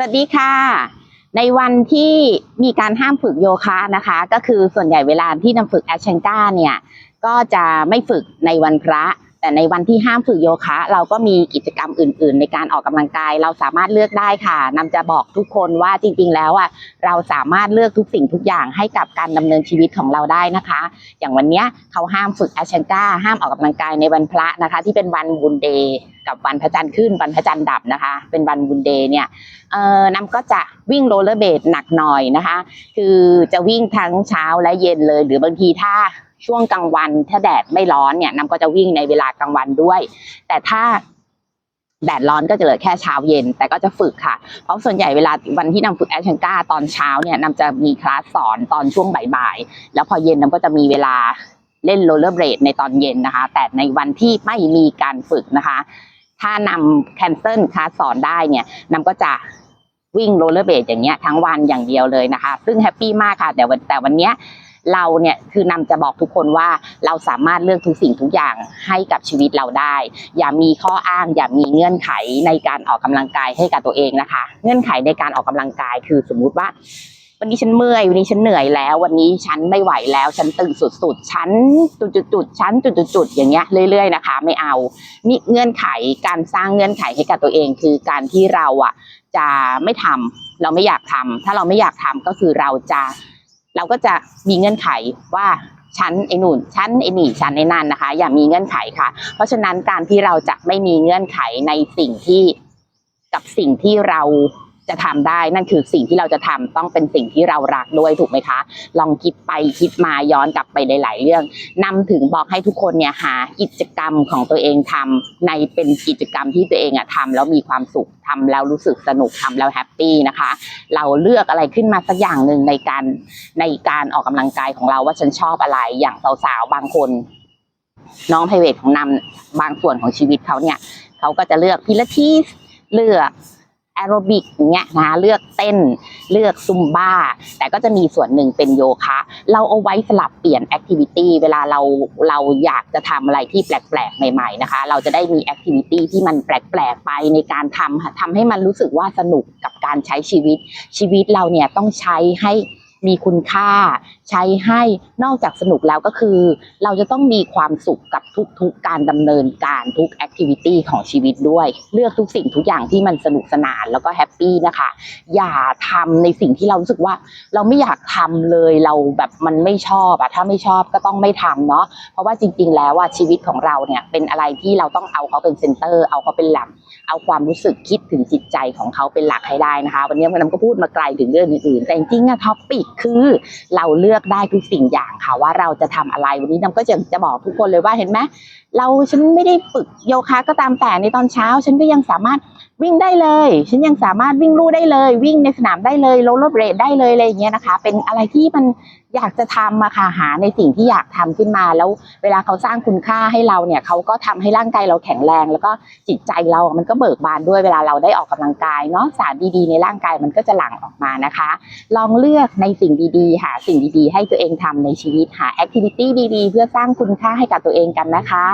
สวัสดีค่ะ ในวันที่มีการห้ามฝึกโยคะนะคะ ก็คือส่วนใหญ่เวลาที่นำฝึกแอชเชงก้าเนี่ย ก็จะไม่ฝึกในวันพระ แต่ในวันที่ห้ามฝึกโยคะ เราก็มีกิจกรรมอื่น ๆ ในการออกกำลังกาย เราสามารถเลือกได้ค่ะนำจะบอกทุกคนว่าจริง ๆ แล้วอะเราสามารถเลือกทุกสิ่งทุกอย่างให้กับการดำเนินชีวิตของเราได้นะคะ อย่างวันเนี้ยเขาห้ามฝึกแอชเชงก้าห้ามออกกำลังกายในวันพระนะคะ ที่เป็นวันบุญเดย์กับวันพระจันทร์ขึ้นวันพระจันทร์ดับนะคะ เป็นวันบุญเดย์เนี่ยเอ่อนำก็จะวิ่งโรลเลอร์เบดหนักหน่อยนะคะ คือจะวิ่งทั้งเช้าและเย็นเลย หรือบางทีถ้า ช่วงกลางวัน ถ้าแดดไม่ร้อนเนี่ยน้ำก็จะวิ่งในเวลากลางวันด้วย แต่ถ้าแดดร้อนก็จะเหลือแค่เช้าเย็น แต่ก็จะฝึกค่ะ เพราะส่วนใหญ่เวลาวันที่นำฝึกแอชเชนก้าตอนเช้าเนี่ยนำจะมีคลาสสอนตอนช่วงบ่ายๆ แล้วพอเย็นนำก็จะมีเวลาเล่นโรลเลอร์เบดในตอนเย็นนะคะ แต่ในวันที่ไม่มีการฝึกนะคะ ถ้านำแคนเซิลคลาสสอนได้เนี่ยนำก็จะวิ่งโรลเลอร์เบดอย่างเงี้ยทั้งวันอย่างเดียวเลยนะคะ ซึ่งแฮปปี้มากค่ะ แต่วันแต่วันเนี้ย เราเนี่ยคือนำจะบอกทุกคนว่าเราสามารถเลือกทุกสิ่งทุกอย่างให้กับชีวิตเราได้ อย่ามีข้ออ้าง อย่ามีเงื่อนไขในการออกกำลังกายให้กับตัวเองนะคะ เงื่อนไขในการออกกำลังกายคือสมมุติว่า วันนี้ฉันเมื่อยวันนี้ฉันเหนื่อยแล้ว วันนี้ฉันไม่ไหวแล้ว ฉันตึงสุดๆฉันจุดๆๆฉันจุดๆๆอย่างเงี้ยเรื่อย ๆนะคะ ไม่เอานี่เงื่อนไขการสร้างเงื่อนไขให้กับตัวเอง คือการที่เราอะจะไม่ทำเราไม่อยากทำถ้าเราไม่อยากทำก็คือเราจะ เราก็จะมีเงื่อนไขว่าชั้นไอ้นู่นชั้นไอ้นี่ฉันไอ้นั่นนะคะ อย่ามีเงื่อนไขค่ะ เพราะฉะนั้นการที่เราจะไม่มีเงื่อนไขในสิ่งที่กับสิ่งที่เรา จะทำได้นั่นคือสิ่งที่เราจะทำต้องเป็นสิ่งที่เรารักด้วยถูกไหมคะ ลองคิดไปคิดมาย้อนกลับไปหลาย ๆ เรื่องนำถึงบอกให้ทุกคนเนี่ยหากิจกรรมของตัวเองทำในเป็นกิจกรรมที่ตัวเองอะทำแล้วมีความสุขทำแล้วรู้สึกสนุกทำแล้วแฮปปี้นะคะ เราเลือกอะไรขึ้นมาสักอย่างหนึ่งในการในการออกกำลังกายของเราว่าฉันชอบอะไรอย่างสาวๆบางคน น้องไพเวทของนำบางส่วนของชีวิตเขาเนี่ยเขาก็จะเลือกพิลาทิสเลือก แอโรบิกอย่างเงี้ยนะเลือกเต้นเลือกซุมบ้า แต่ก็จะมีส่วนหนึ่งเป็นโยคะเราเอาไว้สลับเปลี่ยนแอคทิวิตี้เวลาเราเราอยากจะทำอะไรที่แปลกๆ ใหม่ๆนะคะ เราจะได้มีแอคทิวิตี้ที่มันแปลกๆ ไปในการทำค่ะทำให้มันรู้สึกว่าสนุกกับการใช้ชีวิตชีวิตเราเนี่ยต้องใช้ให้ มีคุณค่า ใช้ให้นอกจากสนุกแล้วก็คือ เราจะต้องมีความสุขกับทุกๆการดำเนินการทุกแอคทิวิตี้ของชีวิตด้วย เลือกทุกสิ่งทุกอย่างที่มันสนุกสนานแล้วก็แฮปปี้นะคะ อย่าทำในสิ่งที่เรารู้สึกว่า เราไม่อยากทำเลยเราแบบมันไม่ชอบอะถ้าไม่ชอบก็ต้องไม่ทำเนาะเพราะว่าจริง ๆ แล้วอะชีวิตของเราเนี่ยเป็นอะไรที่เราต้องเอาเขาเป็นเซนเตอร์เอาเขาเป็นหลักเอาความรู้สึกคิดถึงจิตใจของเขาเป็นหลักให้ได้นะคะ วันนี้มันก็พูดมาไกลถึงเรื่องอื่นๆ แต่จริงๆอะท็อปปิกคือเราเลือกได้ทุกสิ่งอย่างค่ะว่าเราจะทำอะไรวันนี้น้ำก็จะจะบอกทุกคนเลยว่าเห็นไหมเราฉันไม่ได้ฝึกโยคะก็ตามแต่ในตอนเช้า ฉันก็ยังสามารถ วิ่งได้เลย ฉันยังสามารถวิ่งลู่ได้เลย วิ่งในสนามได้เลยโรลเลอร์เบรดได้เลยอะไรอย่างเงี้ยนะคะ เป็นอะไรที่มันอยากจะทำอะค่ะหาในสิ่งที่อยากทำขึ้นมา แล้วเวลาเขาสร้างคุณค่าให้เราเนี่ยเขาก็ทำให้ร่างกายเราแข็งแรง แล้วก็จิตใจเรามันก็เบิกบานด้วยเวลาเราได้ออกกำลังกายเนาะสารดีๆในร่างกายมันก็จะหลั่งออกมานะคะ ลองเลือกในสิ่งดีๆ หาสิ่งดีๆ ให้ตัวเองทำในชีวิตหาแอคทิวิตี้ดีๆ เพื่อสร้างคุณค่าให้กับตัวเองกันนะคะ